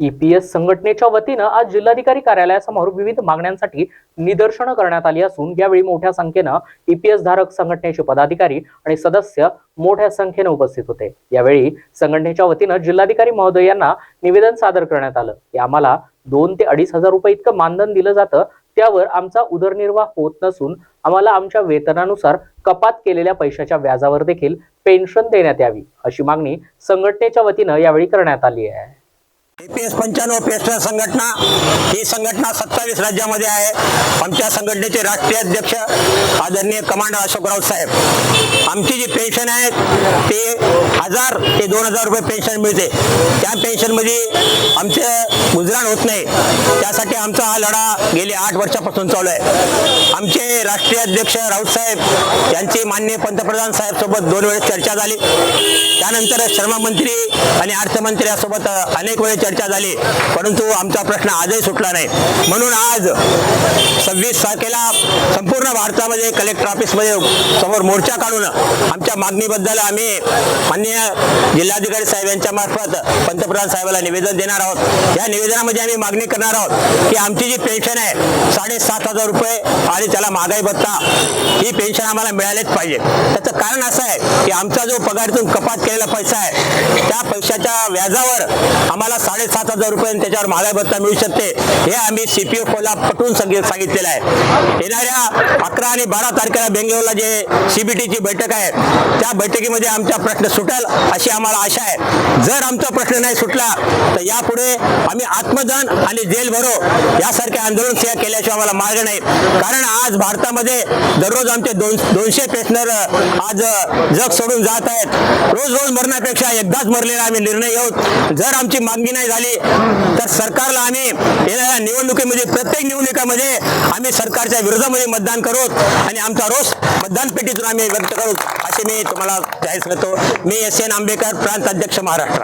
EPS संघटनेच्या वतीनं आज जिल्हाधिकारी कार्यालयासमोर विविध मागण्यांसाठी निदर्शनं करण्यात आली असून यावेळी मोठ्या संख्येनं ईपीएस धारक संघटनेचे पदाधिकारी आणि सदस्य मोठ्या संख्येनं उपस्थित होते. यावेळी संघटनेच्या वतीनं जिल्हाधिकारी महोदय यांना निवेदन सादर करण्यात आलं. की आम्हाला दोन ते अडीच हजार रुपये इतकं मानधन दिलं जातं त्यावर आमचा उदरनिर्वाह होत नसून आम्हाला आमच्या वेतनानुसार कपात केलेल्या पैशाच्या व्याजावर देखील पेन्शन देण्यात यावी अशी मागणी संघटनेच्या वतीनं यावेळी करण्यात आली आहे. एपीएस पंच्याण्णव पेन्शन संघटना ही संघटना सत्तावीस राज्यामध्ये आहे. आमच्या संघटनेचे राष्ट्रीय अध्यक्ष आदरणीय कमांडर अशोक साहेब. आमची जी पेन्शन आहे ते हजार ते दोन हजार रुपये पेन्शन मिळते. त्या पेन्शनमध्ये आमच्या गुजराण होत नाही. त्यासाठी आमचा हा लढा गेले आठ वर्षापासून चालू आहे. आमचे राष्ट्रीय अध्यक्ष राऊत साहेब यांची मान्य पंतप्रधान साहेब सोबत दोन वेळेस चर्चा झाली. त्यानंतर श्रम मंत्री आणि अर्थमंत्री यासोबत अनेक वेळेस चर्चा झाली. परंतु आमचा प्रश्न आजही सुटला नाही. म्हणून आज सव्वीस तारखेला संपूर्ण भारतामध्ये कलेक्टर ऑफिसमध्ये समोर मोर्चा काढून आमच्या मागणीबद्दल आम्ही माननीय जिल्हाधिकारी साहेब यांच्या मार्फत पंतप्रधान साहेबाला निवेदन देणार आहोत. या निवेदनामध्ये आम्ही मागणी करणार आहोत की आमची जी पेन्शन आहे साडेसात हजार रुपये आणि त्याला महागाई भत्ता ही पेन्शन आम्हाला मिळालेच पाहिजे. त्याचं कारण असं आहे की आमचा जो पगारातून कपात केलेला पैसा आहे त्या पैशाच्या व्याजावर आम्हाला साडेसात हजार रुपये त्याच्यावर महागाई भत्ता मिळू शकते हे आम्ही सीपीएफला पटवून सांगितलेलं आहे. येणाऱ्या अकरा आणि बारा तारखेला बेंगलोरला जे सीबीटीची बैठक आहे त्या बैठकीमध्ये आमचा प्रश्न सुटेल अशी आम्हाला आशा आहे. जर आमचा प्रश्न नाही सुटला तर यापुढे आम्ही आत्मदान आणि जेल भरो यासारखे आंदोलन सेवा केल्याशिवाय आम्हाला मार्ग नाही. कारण आज भारतामध्ये दररोज आमचे दोन दोनशे पेशनर आज जग सोडून जात आहेत. रोज रोज मरण्यापेक्षा एकदाच मरलेला आम्ही निर्णय घेऊ जर आमची मागणी नाही झाली तर सरकारला आम्ही येणाऱ्या निवडणुकीमध्ये प्रत्येक निवडणुकीमध्ये आम्ही सरकारच्या विरोधामध्ये मतदान करू आणि आमचा रोष मतदान पेटीतून आम्ही व्यक्त करू असे मी तुम्हाला जाहीर करतो. मी एस एन आंबेकर प्रांत अध्यक्ष महाराष्ट्र.